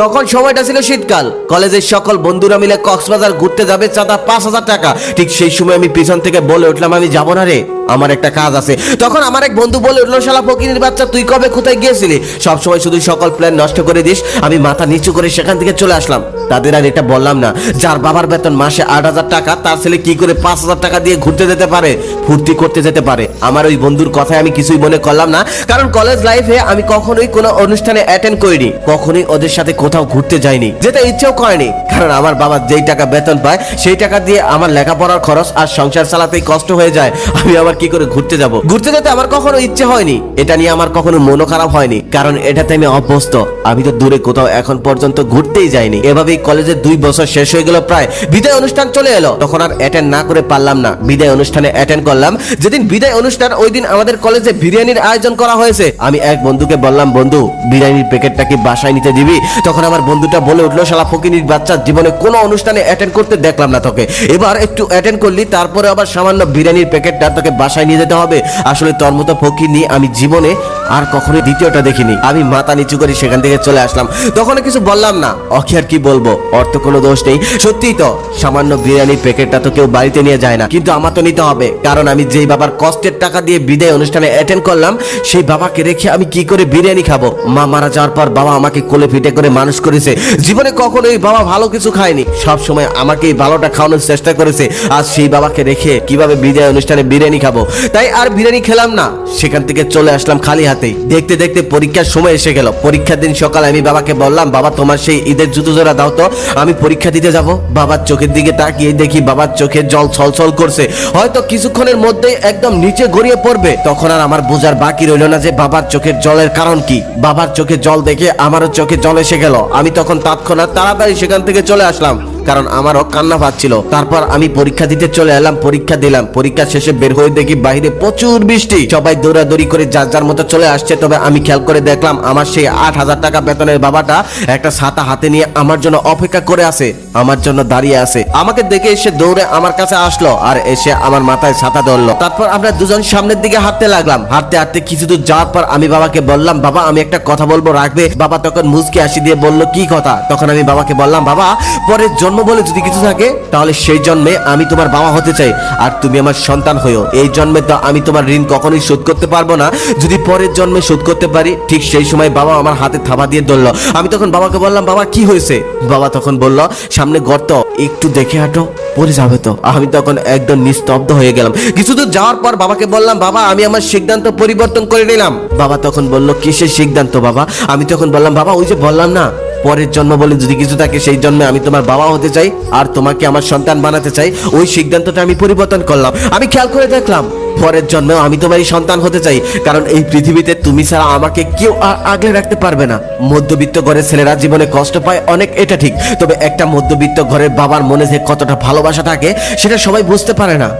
তখন সময়টা ছিল শীতকাল। কলেজের সকল বন্ধুরা মিলে কক্সবাজার ঘুরতে যাবে, চাঁদা পাঁচ হাজার টাকা। ঠিক সেই সময় আমি পিছন থেকে বলে উঠলাম, আমি যাব না রে, আমার একটা কাজ আছে। তখন আমার এক বন্ধু বলে উঠল, শালা ফকিনের বাচ্চা, তুই কবে কোথায় গিয়েছিলি? সবসময় শুধু সকল প্ল্যান নষ্ট করে দিস, আমি মাথা নিচু করে সেখান থেকে চলে আসলাম। তাদের আর এটা বললাম না, যার বাবার বেতন মাসে আট হাজার টাকা, তার ছেলে কি করে পাঁচ হাজার টাকা দিয়ে ঘুরতে যেতে পারে, ফুর্তি করতে যেতে পারে? আমার ওই বন্ধুর কথায় আমি কিছুই মনে করলাম না, কারণ কলেজ লাইফে আমি কখনোই কোনো অনুষ্ঠানে অ্যাটেন্ড করিনি, কখনোই ওদের সাথে কোথাও ঘুরতে যাইনি যেতে ইচ্ছেও করেনি। কারণ আমার বাবা যেই টাকা বেতন পায়, সেই টাকা দিয়ে আমার লেখাপড়ার খরচ আর সংসার চালাতেই কষ্ট হয়ে যায়। আমি আবার কি করে ঘুরতে যাব? ঘুরতে যেতে আমার কখনো ইচ্ছে হয়নি। এটা নিয়ে আমার কখনো মনও খারাপ হয়নি, কারণ এটাতে আমি অভ্যস্ত। আমি তো দূরে কোথাও এখন পর্যন্ত ঘুরতেই যাইনি। এভাবেই কলেজের দুই বছর শেষ হয়ে গেল প্রায়। বিদায় অনুষ্ঠান চলে এলো। তখন আর অ্যাটেন্ড না করে পারলাম না। বিদায় অনুষ্ঠানে অ্যাটেন্ড করলাম। যেদিন বিদায় অনুষ্ঠান, ওই দিন আমাদের কলেজে বিরিয়ানির আয়োজন করা হয়েছে। আমি এক বন্ধুকে বললাম, বন্ধু, বিরিয়ানির প্যাকেটটা কি বাসায় নিতে দিবি? তখন আমার বন্ধুটা বলে উঠল, শালা ফকিনির বাচ্চা জীবনে কোনো অনুষ্ঠানে অ্যাটেন্ড করতে দেখলাম না তোকে। এবার একটু অ্যাটেন্ড করলি, তারপরে আবার সামান্য বিরিয়ানির প্যাকেটটা তোকে বাসায় নিয়ে যেতে হবে। আসলে তোর মতো ফকিনি আমি জীবনে আর কখনোই দ্বিতীয়টা দেখিনি। আমি মাথা নিচু করে সেখান থেকে চলে আসলাম। তখন কিছু বললাম না। অখি আর কি বলব? তো কোনো দোষ নেই। সত্যিই তো, সামান্য বিরিয়ানির প্যাকেটটা তো কেউ বাড়িতে নিয়ে যায় না। কিন্তু আমার তো নিতে হবে। কারণ আমি যেই বাবার কষ্টের টাকা দিয়ে বিদায় অনুষ্ঠানে অ্যাটেন্ড করলাম, সেই বাবাকে রেখে আমি কি করে বিরিয়ানি খাব? মা মারা যাওয়ার পর বাবা আমাকে কোলে পিঠে করে মানুষ করেছে। জীবনে কখনোই বাবা ভালো কিছু খায়নি। সব সময় আমাকে এই ভালোটা খাওয়ানোর চেষ্টা করেছে। আজ সেই বাবাকে রেখে কীভাবে বিদায় অনুষ্ঠানে বিরিয়ানি খাব? তাই আর বিরিয়ানি খেলাম না। সেখান থেকে চলে আসলাম খালি হাতেই দেখতে দেখতে পরীক্ষার সময় এসে গেল। পরীক্ষার দিন সকালে আমি বাবাকে বললাম, বাবা, তোমার সেই ঈদের জুতো জোড়া দাও তো, আমি পরীক্ষা দিতে যাব। বাবার চোখের দিকে তাকিয়ে দেখি বাবার চোখের জল ছলছল করছে। হয়তো কিছুক্ষণের মধ্যেই একদম নিচে গড়িয়ে পড়বে। তখন আর আমার বোঝার বাকি রইল না যে বাবার চোখের জলের কারণ কি। বাবার চোখে জল দেখে আমারও চোখে জল এসে গেল। আমি তখন তৎক্ষণাৎ তাড়াতাড়ি সেখান থেকে চলে আসলাম। কারণ আমারও কান্না পাচ্ছিল তারপর আমি পরীক্ষা দিতে চলে এলাম, পরীক্ষা দিলাম। পরীক্ষা শেষে বের হয়ে দেখি বাইরে প্রচুর বৃষ্টি। সবাই দৌড়াদৌড়ি করে যার যার মতো চলে আসছে, তবে আমি খেয়াল করে দেখলাম আমার সেই আট হাজার টাকা বেতনের বাবাটা একটা ছাতা হাতে নিয়ে আমার জন্য অপেক্ষা করে আছে, আমার জন্য দাঁড়িয়ে আছে। আমাকে দেখে এসে দৌড়ে আমার কাছে আসলো আর এসে আমার মাথায় ছাতা ধরলো। তারপর আমরা দুজন সামনের দিকে হাঁটতে লাগলাম। হাঁটতে হাঁটতে কিছু দূর যাওয়ার পর আমি বাবাকে বললাম, বাবা, আমি একটা কথা বলব, রাখবে? বাবা তখন মুসকে আসি দিয়ে বলল, কি কথা? তখন আমি বাবাকে বললাম, বাবা, পরের জন্ম বলে যদি কিছু থাকে, তাহলে সেই জন্মে আমি তোমার বাবা হতে চাই। আর তুমি আমার সন্তান হইও এই জন্মে তো আমি তোমার ঋণ কখনোই শোধ করতে পারব না। যদি পরের জন্মে শোধ করতে পারি, ঠিক সেই সময় বাবা আমার হাতে থাবা দিয়ে ধরলো আমি তখন বাবাকে বললাম, বাবা, কি হয়েছে? বাবা তখন বলল, সামনে গর্ত একটু দেখে হাঁটো, পড়ে যাবে তো। আমি তখন একদম নিস্তব্ধ হয়ে গেলাম। কিছু দূর যাওয়ার পর বাবাকে বললাম, বাবা, আমি আমার সিদ্ধান্ত পরিবর্তন করে নিলাম। বাবা তখন বলল, কিসের সিদ্ধান্ত বাবা? আমি তখন বললাম, বাবা, ওই যে বললাম না পরের জন্ম বলে যদি কিছু থাকে, সেই জন্মে আমি তোমার বাবা হতে চাই আর তোমাকে আমার সন্তান বানাতে চাই। ওই সিদ্ধান্তটা আমি পরিবর্তন করলাম। আমি খেয়াল করে দেখলাম, পরের জন্মেও আমি তোমারই সন্তান হতে চাই। কারণ এই পৃথিবীতে তুমি ছাড়া আমাকে কেউ আগলে রাখতে পারবে না। মধ্যবিত্ত ঘরের ছেলেরা জীবনে কষ্ট পায়, অনেক এটা ঠিক। তবে একটা মধ্যবিত্ত ঘরের বাবার মনে যে কতটা ভালোবাসা থাকে, সেটা সবাই বুঝতে পারে না।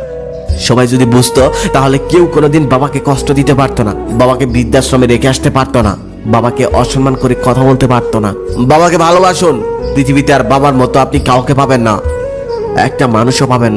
সবাই যদি বুঝতো, তাহলে কেউ কোনোদিন বাবাকে কষ্ট দিতে পারতো না। বাবাকে বৃদ্ধাশ্রমে রেখে আসতে পারতো না। বাবাকে অসম্মান করে কথা বলতে পারতো না। বাবাকে ভালোবাসুন। পৃথিবীতে আর বাবার মতো আপনি কাউকে পাবেন না। একটা মানুষও পাবেন না।